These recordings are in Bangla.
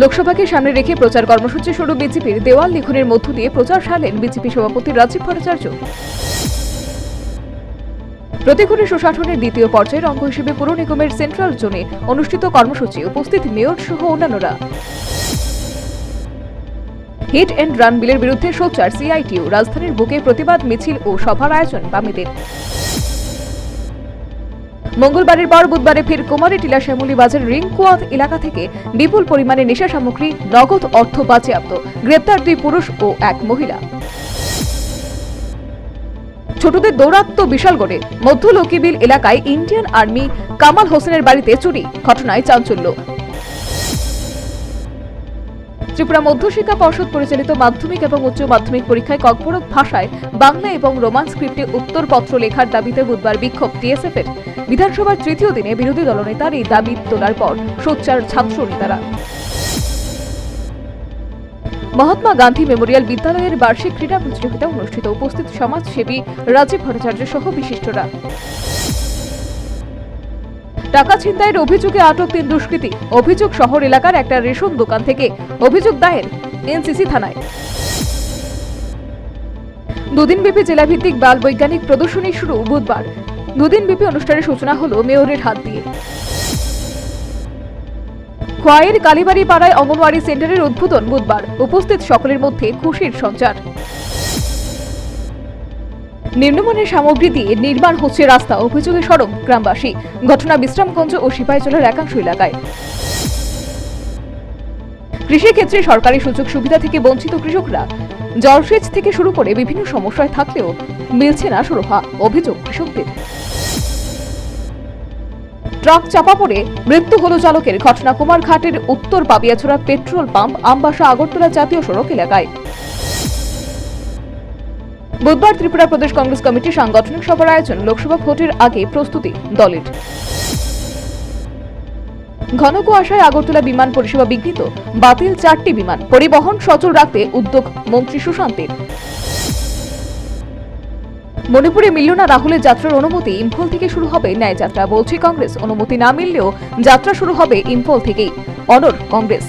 লোকসভাকে সামনে রেখে প্রচার কর্মসূচি শুরু বিজেপির দেওয়াল লিখনের মধ্য দিয়ে প্রচার সারলেন বিজেপি সভাপতি রাজীব ভট্টাচার্য। প্রতিকূলে সুশাসনের দ্বিতীয় পর্যায়ের অঙ্গ হিসেবে পুর নিগমের সেন্ট্রাল জোনে অনুষ্ঠিত কর্মসূচি উপস্থিত মেয়র সহ অন্যান্যরা। হিট অ্যান্ড রান বিলের বিরুদ্ধে সোচ্চার সিআইটিউ। রাজধানীর বুকে প্রতিবাদ, মিছিল ও সভার আয়োজন বামেদের। মঙ্গলবারের পর বুধবারে ফের কুমারী, টিলা শ্যামলী বাজার রিংকুয়াত এলাকা থেকে বিপুল পরিমাণে নেশা সামগ্রী, নগদ অর্থ বাজেয়াপ্ত। গ্রেপ্তার দুই পুরুষ ও এক মহিলা। ছোটদের দৌরাত্ম বিশালগড়ে মধ্য লকিবিল এলাকায় ইন্ডিয়ান আর্মি কামাল হোসেনের বাড়িতে চুরি। ঘটনায় চাঞ্চল্য। ত্রিপুরা মধ্যশিক্ষা পর্ষদ পরিচালিত মাধ্যমিক এবং উচ্চ মাধ্যমিক পরীক্ষায় ককবরক ভাষায় বাংলা এবং রোমান স্ক্রিপ্টে উত্তরপত্র লেখার দাবিতে বুধবার বিক্ষোভ টিএসএফ এর বিধানসভার তৃতীয় দিনে বিরোধী দলনেতার এই দাবি তোলার পর সোচ্চার ছাত্র নেতারা। মহাত্মা গান্ধী মেমোরিয়াল বিদ্যালয়ের বার্ষিক ক্রীড়া প্রতিযোগিতা অনুষ্ঠিত। উপস্থিত সমাজসেবী রাজীব ভট্টাচার্য সহ বিশিষ্টরা। টাকা ছিনতাইয়ের অভিযোগে আটক তিন দুষ্কৃতী। অভিযোগ শহর এলাকার একটা রেশন দোকান থেকে। অভিযোগ দায়ের এনসিসি থানায়। দুদিন দুদিনব্যাপী জেলাভিত্তিক বাল বৈজ্ঞানিক প্রদর্শনী শুরু বুধবার। দুদিন দুদিনব্যাপী অনুষ্ঠানের সূচনা হলো মেয়রের হাত দিয়ে। খোয়াইয়ের কালীবাড়ি পাড়ায় অঙ্গনওয়াড়ি সেন্টারের উদ্বোধন বুধবার। উপস্থিত সকলের মধ্যে খুশির সঞ্চার। নিম্নমানের সামগ্রী দিয়ে নির্মাণ হচ্ছে রাস্তা অভিযোগে সড়ক গ্রামবাসী। ঘটনা বিশ্রামগঞ্জ ও সিপাহীজলার একাংশ এলাকায়। কৃষিক্ষেত্রে সরকারি সুযোগ সুবিধা থেকে বঞ্চিত কৃষকরা। জলসেচ থেকে শুরু করে বিভিন্ন সমস্যায় থাকলেও মিলছে না সুরক্ষা অভিযোগ কৃষকদের। ট্রাক চাপা পড়ে, মৃত্যু হল চালকের। ঘটনা কুমারঘাটের উত্তর পাবিয়াছড়া পেট্রোল পাম্প, আমবাসা, আগরতলা জাতীয় সড়ক এলাকায়। বুধবার ত্রিপুরা প্রদেশ কংগ্রেস কমিটির সাংগঠনিক সভার আয়োজন লোকসভা ভোটের আগে প্রস্তুতি দলের। ঘন কুয়াশায় আগরতলা বিমান পরিষেবা বিঘ্নিত, বাতিল চারটি বিমান পরিবহন সচল রাখতে উদ্যোগ মন্ত্রী সুশান্তের। মণিপুরে মিলল না রাহুলের যাত্রার অনুমতি ইম্ফল থেকে শুরু হবে ন্যায় যাত্রা বলছে কংগ্রেস। অনুমতি না মিললেও যাত্রা শুরু হবে ইম্ফল থেকেই। অনর কংগ্রেস।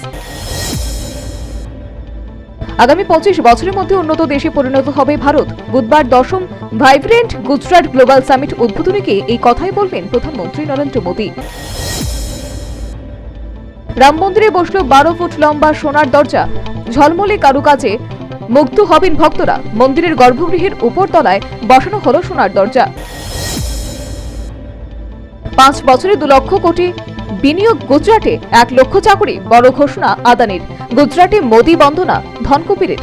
আগামী পঁচিশ বছরের মধ্যে উন্নত দেশে পরিণত হবে ভারত। বুধবার দশম ভাইব্রেন্ট গুজরাট গ্লোবাল সামিট উদ্বোধনীকে এই কথাই বলবেন প্রধানমন্ত্রী নরেন্দ্র মোদী। রাম মন্দিরে বসল বারো ফুট লম্বা সোনার দরজা। ঝলমলে কারুকাজে মুগ্ধ হবেন ভক্তরা। মন্দিরের গর্ভগৃহের উপর তলায় বসানো হল সোনার দরজা। পাঁচ বছরে দু লক্ষ কোটি বিনিয়োগ গুজরাটে, এক লক্ষ চাকরি, বড় ঘোষণা আদানির। গুজরাটে মোদি বন্দনা, ধনকুপিরের।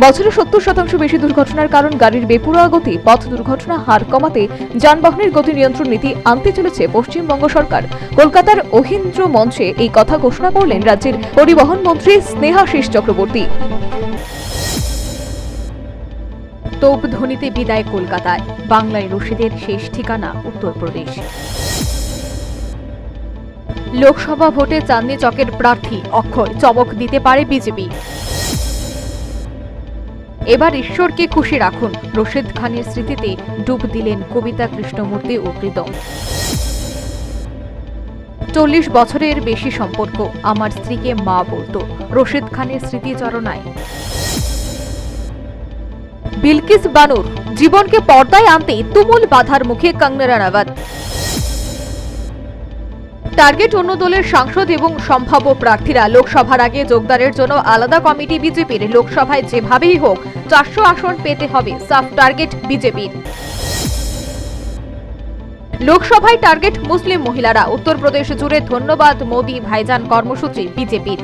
বছরে সত্তর শতাংশ বেশি দুর্ঘটনার কারণ গাড়ির বেপরোয়া গতি, পথ দুর্ঘটনা, হার কমাতে যানবাহনের গতি নিয়ন্ত্রণ নীতি আনতে চলেছে পশ্চিমবঙ্গ সরকার। কলকাতার অহিন্দ্র মঞ্চে এই কথা ঘোষণা করলেন রাজ্যের পরিবহন মন্ত্রী স্নেহাশিস চক্রবর্তী। তোপ ধ্বনিতে বিদায় কলকাতায়। বাংলায় রশিদের শেষ ঠিকানা উত্তরপ্রদেশ। লোকসভা ভোটে চাঁদনি চকের প্রার্থী অক্ষয় চমক দিতে পারে বিজেপি। এবার ঈশ্বরকে খুশি রাখুন। রশিদ খানের স্মৃতিতে ডুব দিলেন কবিতা কৃষ্ণমূর্তি ও প্রীতম। চল্লিশ বছরের বেশি সম্পর্ক। আমার স্ত্রীকে মা বলতো। রশিদ খানের স্মৃতিচারণায় বিলকিস বানুর জীবনকে পর্দায় আনতে তুমুল বাধার মুখে কঙ্গনা রানাওয়াত টার্গেট অন্য দলের সাংসদ এবং সম্ভাব্য প্রার্থীরা লোকসভার আগে যোগদানের জন্য আলাদা কমিটি বিজেপির লোকসভায় যেভাবেই হোক চারশো আসন পেতে হবে সাফ টার্গেট বিজেপির। লোকসভায় টার্গেট মুসলিম মহিলারা, উত্তরপ্রদেশ জুড়ে ধন্যবাদ, মোদী ভাইজান কর্মসূচি বিজেপির।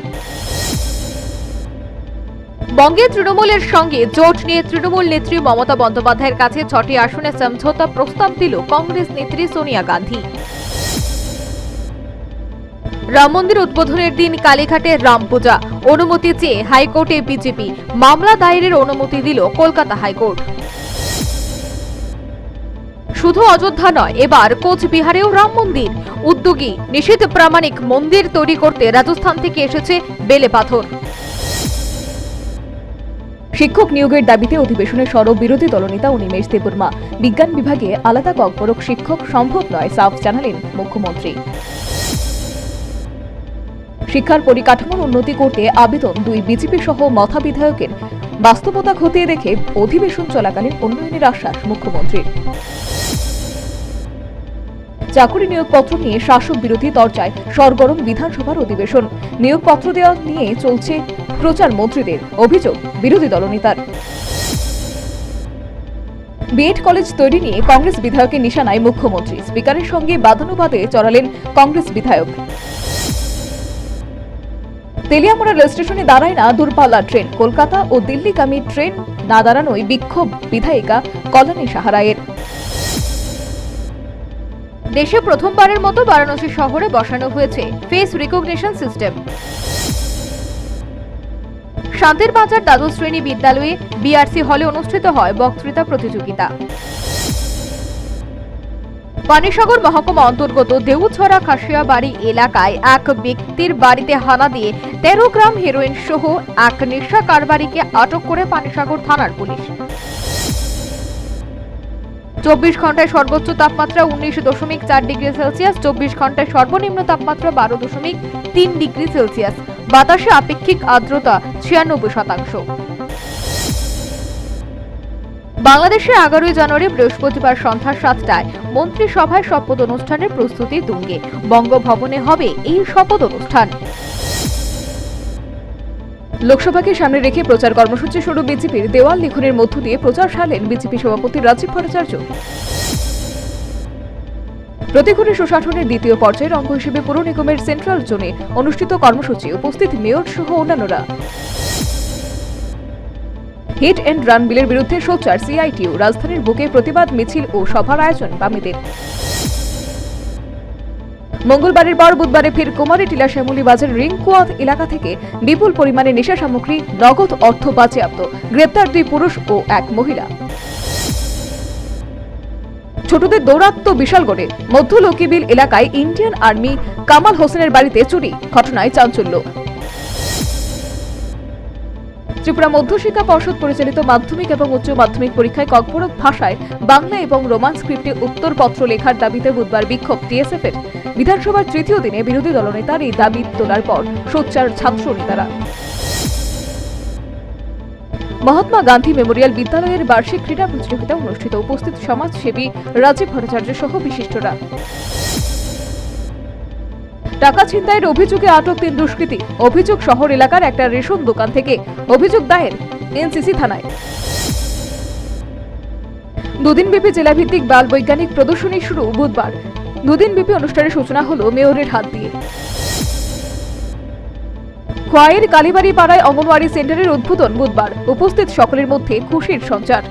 বঙ্গে তৃণমূলের সঙ্গে জোট নিয়ে তৃণমূল নেত্রী মমতা বন্দ্যোপাধ্যায়ের কাছে ছটি আসনে সমঝোতা প্রস্তাব দিল কংগ্রেস নেত্রী সোনিয়া গান্ধী। রাম মন্দির উদ্বোধনের দিন কালীঘাটে রাম পূজা। অনুমতি চেয়ে হাইকোর্টে বিজেপি। মামলা দায়েরের অনুমতি দিল কলকাতা হাইকোর্ট। শুধু অযোধ্যা নয়, এবার কোচবিহারেও রাম মন্দির। উদ্যোগী, নিষিদ্ধ প্রামাণিক মন্দির তৈরি করতে রাজস্থান থেকে এসেছে বেলে পাথর। শিক্ষক নিয়োগের দাবিতে অধিবেশনে সরব বিরোধী দলনেতা অনিমেষ দেববর্মা। বিজ্ঞান বিভাগে আলাদা ককবরক শিক্ষক সম্ভব নয়, সাফ জানালেন মুখ্যমন্ত্রী। শিক্ষার পরিকাঠামোর উন্নতি করতে আবেদন দুই বিজেপি সহ মথা বিধায়কের বাস্তবতা খতিয়ে দেখে অধিবেশন চলাকালীন উন্নয়নের আশ্বাস মুখ্যমন্ত্রীর। চাকরি নিয়োগপত্র নিয়ে শাসক বিরোধী তরজায় সরগরম বিধানসভার অধিবেশন। নিয়োগপত্র দেওয়া নিয়ে চলছে প্রচার মন্ত্রীদের অভিযোগ, বিরোধী দলনেতার। বিএড কলেজ তৈরি নিয়ে কংগ্রেস বিধায়কের নিশানায় মুখ্যমন্ত্রী। স্পিকারের সঙ্গে বাদানুবাদে চড়ালেন কংগ্রেস বিধায়ক। তেলিয়ামুড়া রেল স্টেশনে দাঁড়ায় না দূরপাল্লার ট্রেন। কলকাতা ও দিল্লিগামী ট্রেন না দাঁড়ানোয় বিক্ষোভ বিধায়িকা কল্যাণী সাহারায়ের। দেশে প্রথমবারের মতো বারাণসী শহরে বসানো হয়েছে ফেস রিকগনিশন সিস্টেম শান্তির বাজার দ্বাদশ শ্রেণি বিদ্যালয়ে বিআরসি হলে অনুষ্ঠিত হয় বক্তৃতা প্রতিযোগিতা। পানিসাগর মহকুমা অন্তর্গত দেউছড়া খাসিয়াবাড়ি এলাকায় এক ব্যক্তির বাড়িতে হানা দিয়ে তেরো গ্রাম হেরোইন সহ এক নেশা কারবারিকে আটক করে পানিসাগর থানার পুলিশ। চব্বিশ ঘন্টায় সর্বোচ্চ তাপমাত্রা উনিশ দশমিক চার ডিগ্রি সেলসিয়াস, চব্বিশ ঘন্টায় সর্বনিম্ন তাপমাত্রা বারো দশমিক তিন ডিগ্রি সেলসিয়াস। বাতাসে আপেক্ষিক আর্দ্রতা ছিয়ানব্বই শতাংশ। বাংলাদেশে এগারোই জানুয়ারি বৃহস্পতিবার সন্ধ্যা সাতটায় মন্ত্রিসভায় শপথ অনুষ্ঠানের প্রস্তুতি তুঙ্গে। বঙ্গভবনে হবে এই শপথ অনুষ্ঠান। লোকসভাকে সামনে রেখে প্রচার কর্মসূচি শুরু বিজেপির দেওয়াল লিখনের মধ্য দিয়ে প্রচার সারলেন বিজেপি সভাপতি রাজীব ভট্টাচার্য। প্রতিকূলে সুশাসনের দ্বিতীয় পর্যায়ের অঙ্গ হিসেবে পুর নিগমের সেন্ট্রাল জোনে অনুষ্ঠিত কর্মসূচি উপস্থিত মেয়র সহ অন্যান্যরা। হিট অ্যান্ড রান বিলের বিরুদ্ধে সোচ্চার সিআইটিউ রাজধানীর বুকে প্রতিবাদ মিছিল ও সভার আয়োজন বামেদের। মঙ্গলবারের পর বুধবারে ফের কুমারী, টিলা শ্যামলী বাজার রিংকুয়াত এলাকা থেকে বিপুল পরিমাণে নেশা সামগ্রী, নগদ অর্থ বাজেয়াপ্ত। গ্রেপ্তার দুই পুরুষ ও এক মহিলা। ছোটদের দৌরাত্ম বিশালগড়ে মধ্য লোকিবিল এলাকায় ইন্ডিয়ান আর্মি কামাল হোসেনের বাড়িতে চুরি। ঘটনায় চাঞ্চল্য। ত্রিপুরা মধ্যশিক্ষা পর্ষদ পরিচালিত মাধ্যমিক এবং উচ্চ মাধ্যমিক পরীক্ষায় কর্পোরেট ভাষায় বাংলা এবং রোমান স্ক্রিপ্টে উত্তরপত্র লেখার দাবিতে বুধবার বিক্ষোভ টিএসএফ এর বিধানসভার তৃতীয় দিনে বিরোধী দলনেতার এই দাবি তোলার পর সোচ্চার ছাত্র নেতারা। মহাত্মা গান্ধী মেমোরিয়াল বিদ্যালয়ের বার্ষিক ক্রীড়া প্রতিযোগিতা অনুষ্ঠিত। উপস্থিত সমাজসেবী রাজীব ভট্টাচার্য সহ বিশিষ্টরা। টাকা ছিনতাইয়ের অভিযোগে আটক তিন দুষ্কৃতী। অভিযোগ শহর এলাকার একটা রেশন দোকান থেকে। অভিযোগ দায়ের এনসিসি থানায়। দুদিনব্যাপী জেলাভিত্তিক বাল বৈজ্ঞানিক প্রদর্শনী শুরু বুধবার। দুদিনব্যাপী অনুষ্ঠানের সূচনা হলো মেয়রের হাত দিয়ে। খোয়াইয়ের কালীবাড়ি পাড়ায় অঙ্গনওয়াড়ি সেন্টারের উদ্বোধন বুধবার। উপস্থিত সকলের মধ্যে খুশির সঞ্চার।